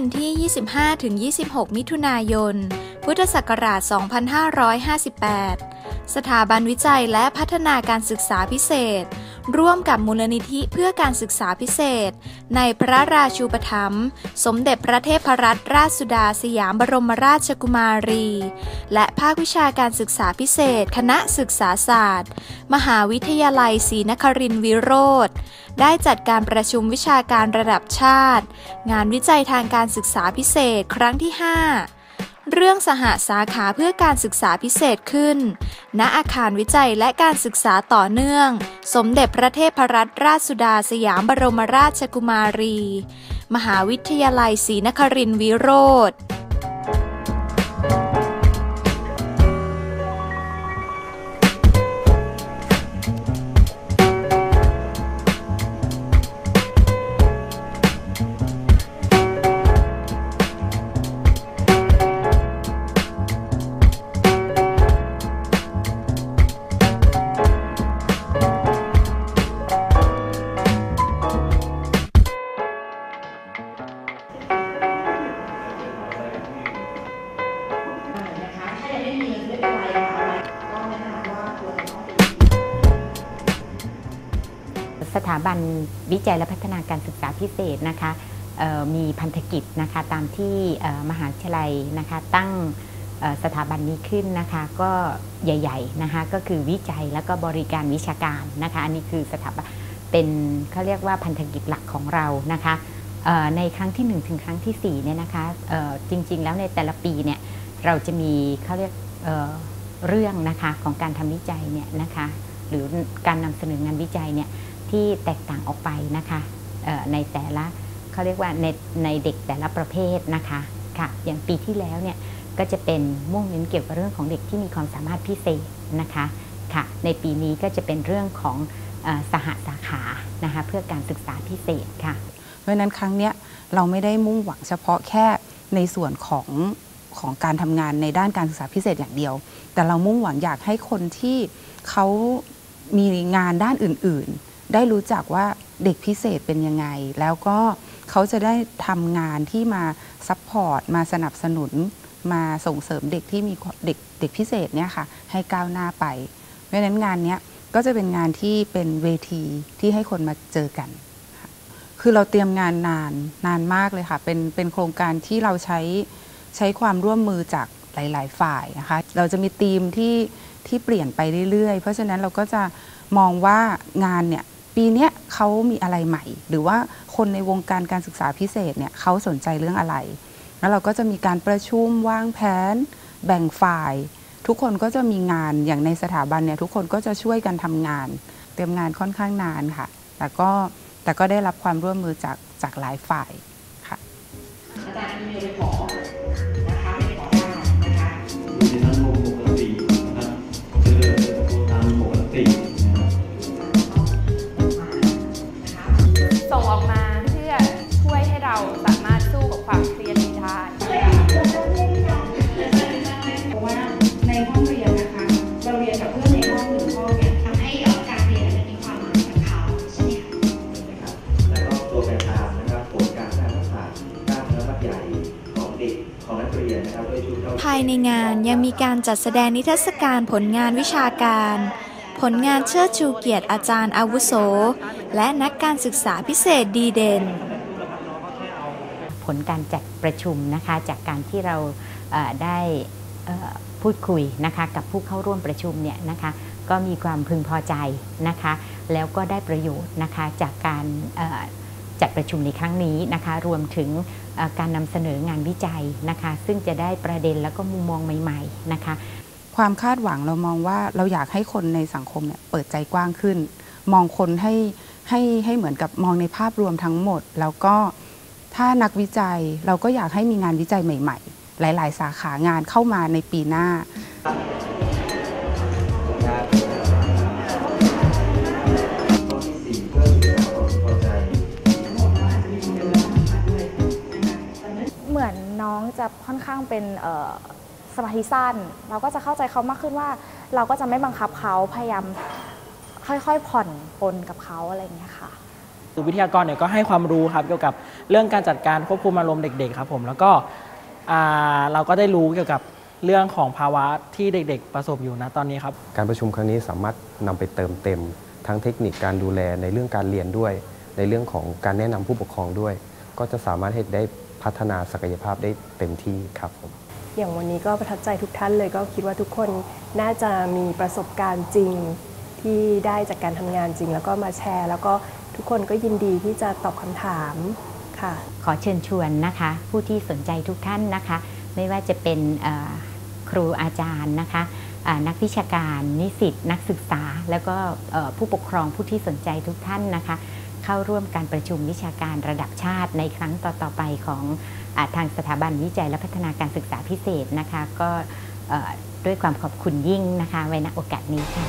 วันที่ 25-26 มิถุนายน พุทธศักราช 2558 สถาบันวิจัยและพัฒนาการศึกษาพิเศษ ร่วมกับมูลนิธิเพื่อการศึกษาพิเศษ ในพระราชูปถัมภ์สมเด็จพระเทพรัตนราชสุดาสยามบรมราชกุมารี และภาควิชาการศึกษาพิเศษ คณะศึกษาศาสตร์ มหาวิทยาลัยศรีนครินทรวิโรธได้จัดการประชุมวิชาการระดับชาติ งานวิจัยทางการศึกษาพิเศษครั้งที่ 5 เรื่องสหสาขาเพื่อการศึกษาพิเศษขึ้น ณ อาคารวิจัยและการศึกษาต่อเนื่อง สมเด็จพระเทพรัตนราชสุดาสยามบรมราชกุมารี มหาวิทยาลัยศรีนครินทรวิโรธ สถาบันวิจัยและพัฒนาการศึกษาพิเศษนะคะมีพันธกิจนะคะตามที่มหาวิทยาลัยนะคะตั้งสถาบันนี้ขึ้นนะคะก็ใหญ่ๆนะคะก็คือวิจัยแล้วก็บริการวิชาการนะคะอันนี้คือสถาบันเป็นเขาเรียกว่าพันธกิจหลักของเรานะคะในครั้งที่ 1 ถึงครั้งที่4เนี่ยนะคะจริงๆ แล้วในแต่ละปีเนี่ยเราจะมีเขาเรียกเรื่องนะคะของการทำวิจัยเนี่ยนะคะหรือการนำเสนองานวิจัยเนี่ย ที่แตกต่างออกไปนะคะในแต่ละเขาเรียกว่าในในเด็กแต่ละประเภทนะคะค่ะอย่างปีที่แล้วเนี่ยก็จะเป็นมุ่งเน้นเกี่ยวกับเรื่องของเด็กที่มีความสามารถพิเศษนะคะค่ะในปีนี้ก็จะเป็นเรื่องของสหสาขานะคะเพื่อการศึกษาพิเศษค่ะ เพราะนั้นครั้งเนี้ยเราไม่ได้มุ่งหวังเฉพาะแค่ในส่วนของของการทำงานในด้านการศึกษาพิเศษอย่างเดียว แต่เรามุ่งหวังอยากให้คนที่เขามีงานด้านอื่น ได้รู้จักว่าเด็กพิเศษเป็นยังไง แล้วก็เขาจะได้ทำงานที่มาซัพพอร์ตมาสนับสนุน มาส่งเสริมเด็กที่มีเด็กเด็กพิเศษเนี่ยค่ะให้ก้าวหน้าไป เพราะฉะนั้นงานนี้ก็จะเป็นงานที่เป็นเวทีที่ให้คนมาเจอกัน คือเราเตรียมงานนานนานมากเลยค่ะ เป็นเป็นโครงการที่เราใช้ใช้ความร่วมมือจากหลาย ๆ ฝ่ายนะคะ เราจะมีทีมที่ที่เปลี่ยนไปเรื่อย ๆ เพราะฉะนั้นเราก็จะมองว่างานเนี่ย ปีนี้เขามีอะไรใหม่ หรือว่าคนในวงการการศึกษาพิเศษเนี่ยเขาสนใจเรื่องอะไร แล้วเราก็จะมีการประชุมวางแผน แบ่งฝ่าย ทุกคนก็จะมีงานอย่างในสถาบันเนี่ยทุกคนก็จะช่วยกันทำงาน เตรียมงานค่อนข้างนานค่ะ แต่ก็แต่ก็ได้รับความร่วมมือจากจากหลายฝ่ายค่ะอาจารย์มีขอ งานยังมีการจัดแสดงนิทรรศการผลงานวิชาการ ผลงานเชิดชูเกียรติอาจารย์อาวุโส และนักการศึกษาพิเศษดีเด่น ผลการจัดประชุมนะคะจากการที่เราได้พูดคุยนะคะกับผู้เข้าร่วมประชุมเนี่ยนะคะก็มีความพึงพอใจนะคะ แล้วก็ได้ประโยชน์นะคะจากการ จัดประชุมในครั้งนี้นะคะ รวมถึงการนำเสนองานวิจัยนะคะ ซึ่งจะได้ประเด็นแล้วก็มุมมองใหม่ๆนะคะ ความคาดหวังเรามองว่าเราอยากให้คนในสังคมเนี่ยเปิดใจกว้างขึ้น มองคนให้ให้ให้เหมือนกับมองในภาพรวมทั้งหมด แล้วก็ถ้านักวิจัยเราก็อยากให้มีงานวิจัยใหม่ ๆ หลาย ๆ สาขางานเข้ามาในปีหน้า ค่อนข้างเป็นสมาธิสั้น เราก็จะเข้าใจเขามากขึ้นว่า เราก็จะไม่บังคับเขาพยายามค่อยๆผ่อนปนกับเขาอะไรอย่างเงี้ยค่ะวิทยากรเนี่ยก็ให้ความรู้ครับเกี่ยวกับเรื่องการจัดการควบคุมอารมณ์เด็กๆครับผมแล้วก็อ่าเราก็ได้รู้เกี่ยวกับเรื่องของภาวะที่เด็ก ๆ ประสบอยู่นะตอนนี้ครับ การประชุมครั้งนี้สามารถนำไปเติมเต็ม ทั้งเทคนิคการดูแลในเรื่องการเรียนด้วย ในเรื่องของการแนะนำผู้ปกครองด้วย ก็จะสามารถให้ได้ พัฒนาศักยภาพได้เต็มที่ครับผมอย่างวันนี้ก็ประทับใจทุกท่านเลยก็คิดว่าทุกคนน่าจะมีประสบการณ์จริงที่ได้จากการทำงานจริง แล้วก็มาแชร์ แล้วก็ทุกคนก็ยินดีที่จะตอบคำถามค่ะ ขอเชิญชวนนะคะ ผู้ที่สนใจทุกท่านนะคะ ไม่ว่าจะเป็นเอ่อครูอาจารย์นะคะอ่านักวิชาการนิสิต นักศึกษา แล้วก็เอ่อผู้ปกครองผู้ที่สนใจทุกท่านนะคะ เข้าร่วมการประชุมวิชาการระดับชาติในครั้งต่อๆไปของอทางสถาบันวิจัยและพัฒนาการศึกษาพิเศษนะคะ ก็ด้วยความขอบคุณยิ่งนะคะไว้ณโอกาสนี้ค่ะ